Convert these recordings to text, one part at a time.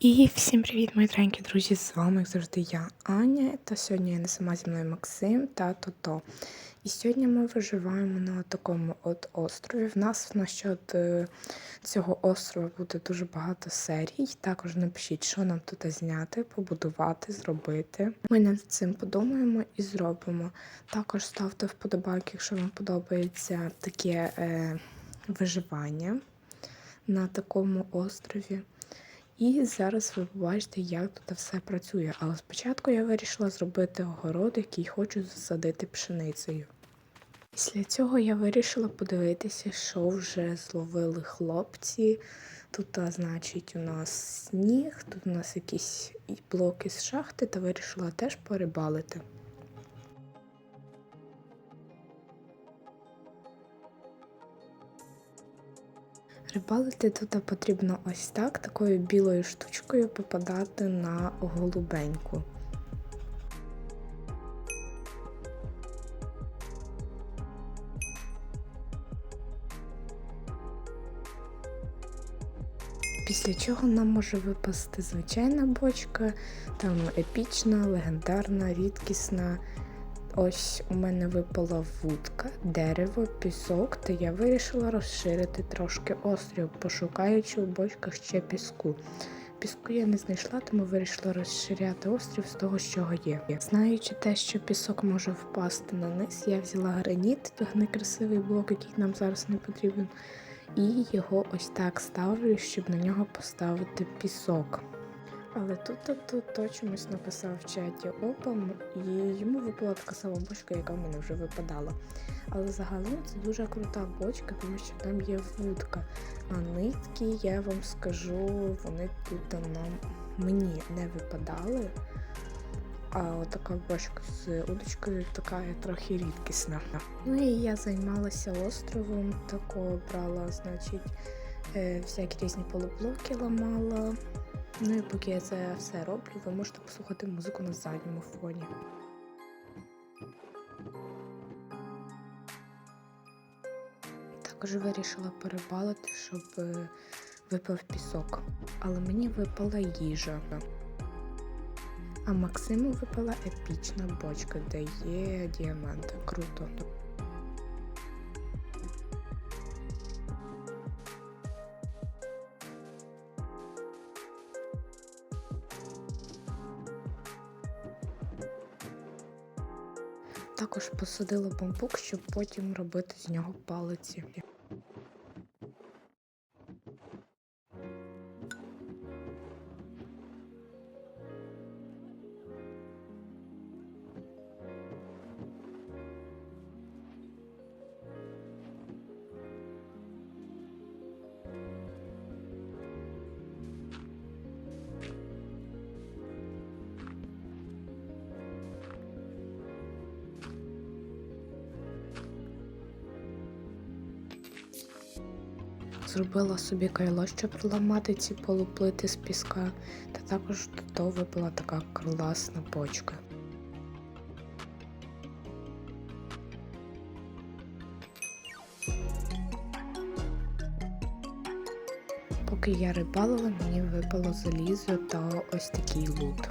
І всім привіт, мої дорогенькі друзі! З вами, як завжди, я Аня. Та сьогодні я не сама зі мною Максим та Тото. І сьогодні ми виживаємо на такому от острові. В нас на щодо е, цього острова буде дуже багато серій. Також напишіть, що нам тут зняти, побудувати, зробити. Ми над цим подумаємо і зробимо. Також ставте вподобайки, якщо вам подобається таке е, виживання на такому острові. І зараз ви побачите, як тут все працює. Але спочатку я вирішила зробити огород, який хочу засадити пшеницею. Після цього я вирішила подивитися, що вже зловили хлопці. Тут, значить, у нас сніг, тут у нас якісь блоки з шахти, та вирішила теж порибалити. Рибалити тут потрібно ось так, такою білою штучкою попадати на голубеньку. Після чого нам може випасти звичайна бочка, там епічна, легендарна, рідкісна. Ось у мене випала вудка, дерево, пісок, та я вирішила розширити трошки острів, пошукаючи у бочках ще піску. Піску я не знайшла, тому вирішила розширяти острів з того, що є. Знаючи те, що пісок може впасти на низ, я взяла граніт, некрасивий блок, який нам зараз не потрібен, і його ось так ставлю, щоб на нього поставити пісок. Але тут тут то чомусь написав в чаті опам, і йому випала така сама бочка, яка в мене вже випадала. Але загалом це дуже крута бочка, тому що там є вудка. А нитки, я вам скажу, вони тут нам мені не випадали. А отака бочка з удочкою така трохи рідкісна. Ну і я займалася островом, тако брала, значить, е, всякі різні полублоки ламала. Ну і поки я це все роблю, ви можете послухати музику на задньому фоні. Також вирішила перебалити, щоб е, випав пісок. Але мені випала їжа. А Максиму випала епічна бочка, де є діаманти. Круто. Також посадила бамбук, щоб потім робити з нього палиці. Зробила собі кайло, щоб ламати ці полуплити з піска, та також до випала така класна почка. Поки я рибалила, мені випало залізо та ось такий лут.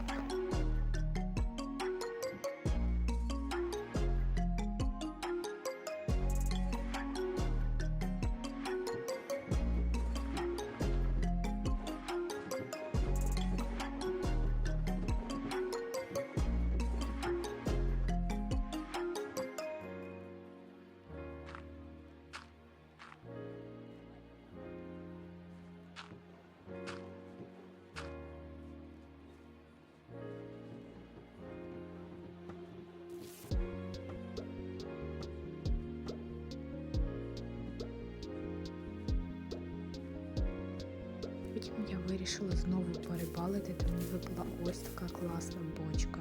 Потім я вирішила знову перебалити, та мені випала ось така класна бочка.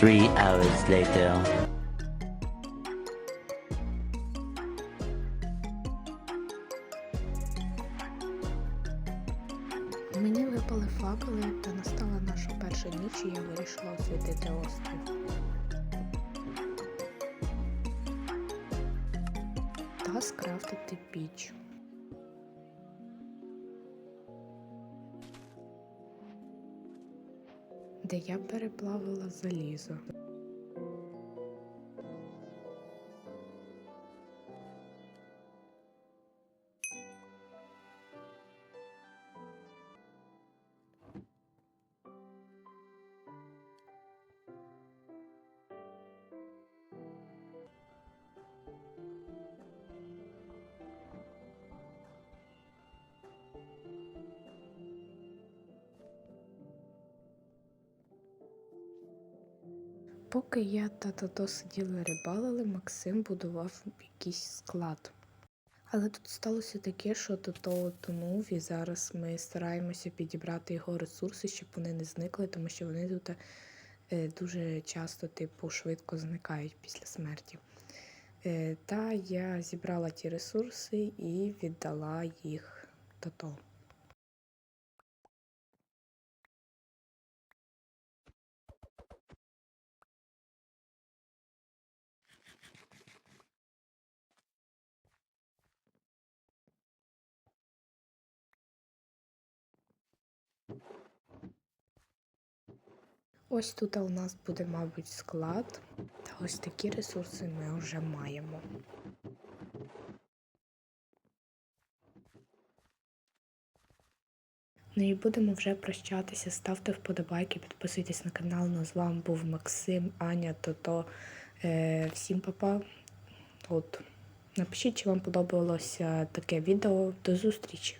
Three hours later. Випали факели та настала наша перша ніч, і я вирішила освітити острів. Та скрафтити піч. Де я переплавила залізо. Поки я та тато сиділи рибалили, Максим будував якийсь склад. Але тут сталося таке, що тото тонув, і зараз ми стараємося підібрати його ресурси, щоб вони не зникли, тому що вони тут е, дуже часто, типу, швидко зникають після смерті. Е, Та я зібрала ті ресурси і віддала їх тото. Ось тут у нас буде, мабуть, склад. Та ось такі ресурси ми вже маємо. Ну і будемо вже прощатися. Ставте вподобайки, підписуйтесь на канал. Ну, з вами був Максим, Аня, Тото. Е, всім папа. От. Напишіть, чи вам подобалося таке відео. До зустрічі!